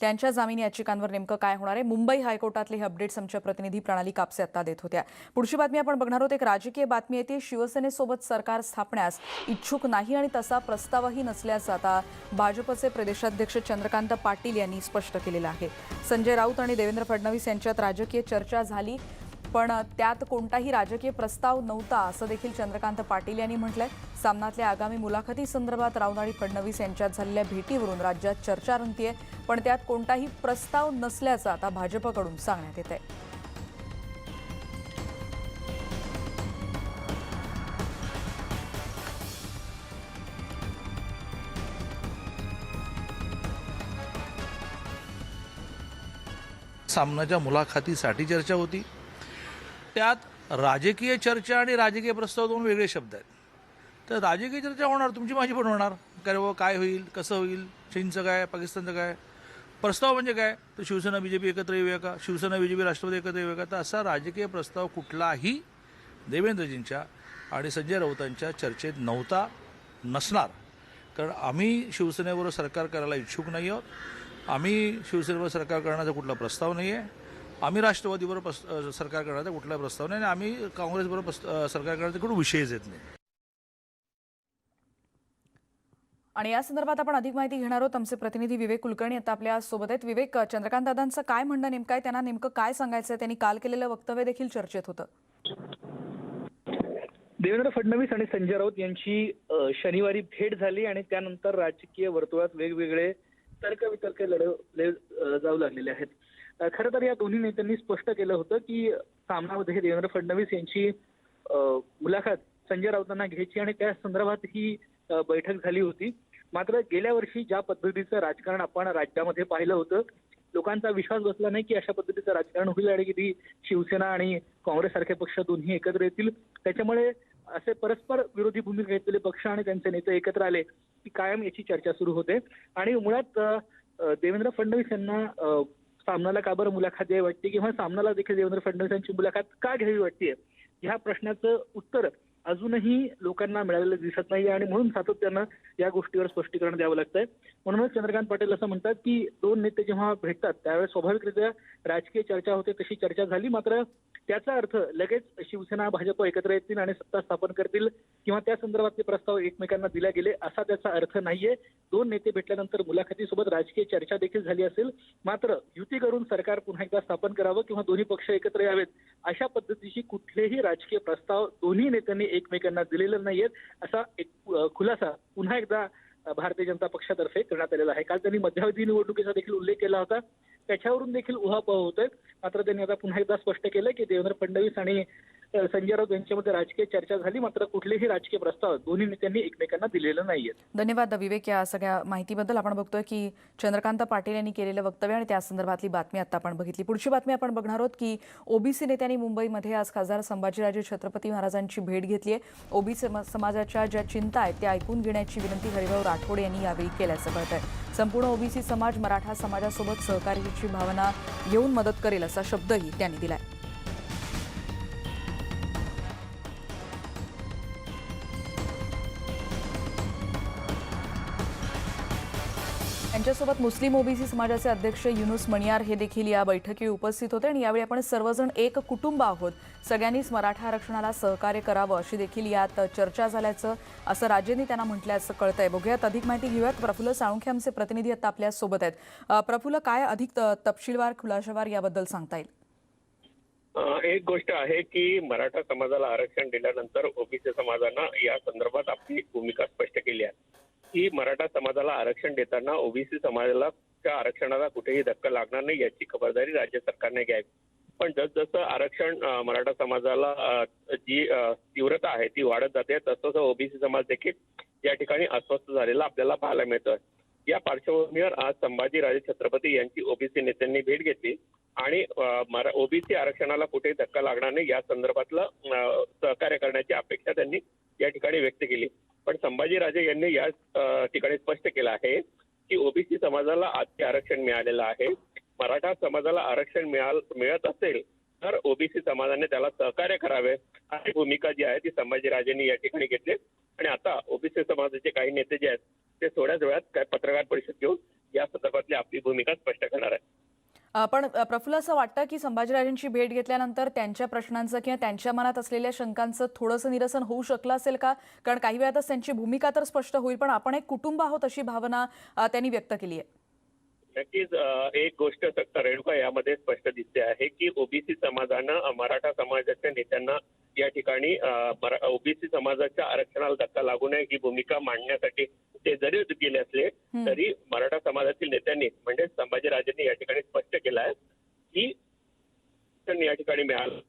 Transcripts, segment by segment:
त्यांच्या जामीन याचिकांवर नेमकं काय होणार आहे? मुंबई हायकोर्टातले हे अपडेट्स आमच्या प्रतिनिधी प्रणाली कापसे आता देत होत्या. पुढची बातमी आपण बघणार आहोत. एक राजकीय बातमी येते शिवसेनेसोबत सरकार स्थापण्यास इच्छुक नाही आणि तसा प्रस्तावही नसल्याचं आता भाजपचे प्रदेशाध्यक्ष चंद्रकांत पाटील यांनी स्पष्ट केलेलं आहे. संजय राऊत आणि देवेंद्र फडणवीस यांच्यात राजकीय चर्चा झाली. पण त्यात कोणताही राजकीय प्रस्ताव नव्हता असं देखील चंद्रकांत पाटील यांनी म्हटलंय. सामनातल्या आगामी मुलाखती संदर्भात राऊत आणि फडणवीस यांच्यात झालेल्या भेटीवरून राज्यात चर्चा रंगतीये पण त्यात कोणताही प्रस्ताव नसल्याचं आता भाजपकडून सांगण्यात येत आहे सामनाच्या मुलाखतीसाठी चर्चा होती. त्यात राजकीय चर्चा आणि राजकीय प्रस्ताव दोन वेगळे शब्द आहेत. तर राजकीय चर्चा होणार तुमची माझी पण होणार. काय रे बाबा काय होईल कसं होईल चीनचं काय पाकिस्तानचं काय? प्रस्ताव म्हणजे काय? तर शिवसेना बी जे पी एकत्र येऊया का? Shiv Sena B J P Rashtrawadi एकत्र येऊया का? तर असा राजकीय प्रस्ताव कुठलाही देवेंद्रजींच्या आणि संजय राऊतांच्या चर्चेत नव्हता नसणार. कारण आम्ही शिवसेनेबरोबर सरकार करायला इच्छुक नाही आहोत आम्ही शिवसेनेवर सरकार करण्याचा कुठला प्रस्ताव नाही आहे आम्ही राष्ट्रवादीबरोबर सरकार करण्याचा कुठला प्रस्ताव नाही आणि आम्ही काँग्रेसबरोबर सरकार करण्याचा कुठं विषयच येत नाही. आणि या संदर्भात आपण अधिक माहिती घेणार आहोत. आमचे प्रतिनिधी विवेक कुलकर्णी आता आपल्यासोबत आहेत. विवेक चंद्रकांत दादांचं काय म्हणणं नेमकं आहे? त्यांना नेमकं काय सांगायचं आहे? त्यांनी काल केलेलं वक्तव्य देखील चर्चेत होतं. देवेंद्र फडणवीस आणि संजय राऊत यांची शनिवारी भेट झाली आणि त्यानंतर राजकीय वर्तुळात वेगवेगळे तर्कवितर्क लढवले अ, जाऊ लागलेले आहेत. खरं तर या दोन्ही नेत्यांनी स्पष्ट केलं होतं की सामनामध्ये देवेंद्र फडणवीस यांची मुलाखत संजय राऊतांना घ्यायची आणि त्या संदर्भात ही बैठक झाली होती. मात्र गेल्या वर्षी ज्या पद्धतीचं राजकारण आपण राज्यामध्ये पाहिलं होतं लोकांचा विश्वास बसला नाही की अशा पद्धतीचं राजकारण होईल आणि किती शिवसेना आणि काँग्रेस सारखे पक्ष दोन्ही एकत्र येतील. त्याच्यामुळे असे परस्पर विरोधी भूमिका घेतलेले पक्ष आणि त्यांचे नेते एकत्र आले की कायम याची चर्चा सुरू होते. आणि मुळात देवेंद्र फडणवीस यांना सामनाला का बरं मुलाखत द्यावी वाटते? किंवा सामनाला देखील देवेंद्र फडणवीस यांची मुलाखत का घ्यावी वाटते? ह्या प्रश्नाचं उत्तर अजूनही लोकांना मिळालेलं दिसत नाही आणि म्हणून सातत्यानं या गोष्टीवर स्पष्टीकरण द्यावं लागतंय. म्हणूनच चंद्रकांत पाटील असं म्हणतात की दोन नेते जेव्हा भेटतात त्यावेळेस स्वाभाविकरित्या राजकीय चर्चा होते तशी चर्चा झाली. मात्र त्याचा अर्थ लगेच शिवसेना भाजप एकत्र येतील आणि सत्ता स्थापन करतील किंवा त्या संदर्भातले प्रस्ताव एकमेकांना दिले गेले असा त्याचा अर्थ नाहीये. दोन नेते भेटल्यानंतर मुलाखतीसोबत राजकीय चर्चा देखील झाली असेल. मात्र युती करून सरकार पुन्हा एकदा स्थापन करावं किंवा दोन्ही पक्ष एकत्र यावेत अशा पद्धतीची कुठलेही राजकीय प्रस्ताव दोन्ही नेत्यांनी एकमेकांना दिलेले नाहीयेत असा एक खुलासा पुन्हा एकदा भारतीय जनता पक्षातर्फे करण्यात आलेला आहे. काल त्यांनी मध्यावधी निवडणुकीचा देखील उल्लेख केला होता. त्याच्यावरून देखील उहापोह होतोय. मात्र त्यांनी आता पुन्हा एकदा स्पष्ट केलं की देवेंद्र फडणवीस आणि संजय राऊत यांच्यामध्ये राजकीय चर्चा झाली मात्र कुठलेही राजकीय प्रस्ताव दोन्ही नेत्यांनी एकमेकांना दिलेलं नाहीयेत धन्यवाद विवेक या सगळ्या माहितीबद्दल. आपण बघतोय की चंद्रकांत पाटील यांनी केलेलं वक्तव्य आणि त्या संदर्भातली बातमी आता आपण बघितली. पुढची बातमी आपण बघणार आहोत की ओबीसी नेत्यांनी मुंबईमध्ये आज खासदार संभाजीराजे छत्रपती महाराजांची भेट घेतली आहे. ओबीसी समाजाच्या ज्या चिंता आहेत त्या ऐकून घेण्याची विनंती हरिभाऊ राठोड यांनी यावेळी केल्याचं कळत आहे संपूर्ण ओबीसी समाज मराठा समाजासोबत सहकार्याची भावना घेऊन मदत करेल असा शब्दही त्यांनी दिलाय. त्यांच्यासोबत मुस्लिम ओबीसी समाजाचे अध्यक्ष युनुस मणियार हे देखील या बैठकीत उपस्थित होते आणि यावेळी आपण सर्वजण एक कुटुंब आहोत. सगळ्यांनीच मराठा आरक्षणाला सहकार्य करावं अशी देखील यात चर्चा झाल्याचं असं राजेंनी त्यांना म्हटल्याचं कळतंय. बघूयात अधिक माहिती घेऊयात. प्रफुल्ल साळुंखे आमचे प्रतिनिधी आता आपल्यासोबत आहेत. प्रफुल्ल काय अधिक तपशीलवार खुलाशावार याबद्दल सांगता येईल? एक गोष्ट आहे की मराठा समाजाला आरक्षण दिल्यानंतर ओबीसी समाजानं या संदर्भात आपली भूमिका स्पष्ट केली आहे. की मराठा समाजाला आरक्षण देताना ओबीसी समाजाला त्या आरक्षणाला कुठेही धक्का लागणार नाही याची खबरदारी राज्य सरकारने घ्यावी. पण जसजसं आरक्षण मराठा समाजाला जी तीव्रता आहे ती वाढत जाते तसतसं ओबीसी समाज देखील या ठिकाणी अस्वस्थ झालेला आपल्याला पाहायला मिळतोय. या पार्श्वभूमीवर आज संभाजीराजे छत्रपती यांची ओबीसी नेत्यांनी भेट घेतली आणि ओबीसी आरक्षणाला कुठेही धक्का लागणार नाही या संदर्भातलं सहकार्य करण्याची अपेक्षा त्यांनी या ठिकाणी व्यक्त केली. पण संभाजीराजे यांनी या ठिकाणी स्पष्ट केलं आहे की ओबीसी समाजाला आजचे आरक्षण मिळालेलं आहे. मराठा समाजाला आरक्षण मिळाल मिळत असेल तर ओबीसी समाजाने त्याला सहकार्य करावे. अशी भूमिका जी आहे ती संभाजीराजेंनी या ठिकाणी घेतली. आणि आता ओबीसी समाजाचे काही नेते जे आहेत ते थोड्याच वेळात काय पत्रकार परिषद घेऊन या संदर्भातली आपली भूमिका स्पष्ट करणार आहे पण प्रफुल्ल असं वाटतं की संभाजीराजेंची भेट घेतल्यानंतर त्यांच्या प्रश्नांचं किंवा त्यांच्या मनात असलेल्या शंकांचं थोडंसं निरसन होऊ शकलं असेल का? कारण काही वेळातच त्यांची भूमिका तर स्पष्ट होईल पण आपण एक कुटुंब आहोत अशी भावना त्यांनी व्यक्त केली आहे. नक्कीच एक गोष्ट रेणुका यामध्ये स्पष्ट दिसते आहे की ओबीसी समाजानं मराठा समाजाच्या नेत्यांना या ठिकाणी ओबीसी समाजाच्या आरक्षणाला धक्का लागू नये ही भूमिका मांडण्यासाठी ते जरी गेले असले तरी मराठा समाजातील नेत्यांनी म्हणजे संभाजीराजेंनी या ठिकाणी स्पष्ट केलं आहे की या ठिकाणी मिळालं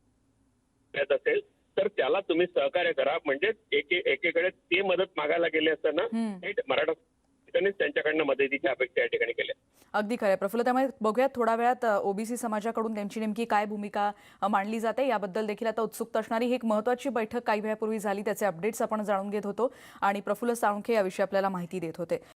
असेल तर त्याला तुम्ही सहकार्य करा म्हणजे एके एकेकडे ते मदत मागायला गेले असताना. थेट मराठा समाजानेच त्यांच्याकडनं मदतीची अपेक्षा या ठिकाणी केल्या अगदी खरं आहे. प्रफुल्ल त्यामुळे बघूयात थोड्या वेळात ओबीसी समाजाकडून त्यांची नेमकी काय भूमिका मांडली जाते याबद्दल देखील आता उत्सुकता असणारी ही एक महत्त्वाची बैठक काही वेळापूर्वी झाली. त्याचे अपडेट्स आपण जाणून घेत होतो आणि प्रफुल्ल साळुंखे याविषयी आपल्याला माहिती देत होते.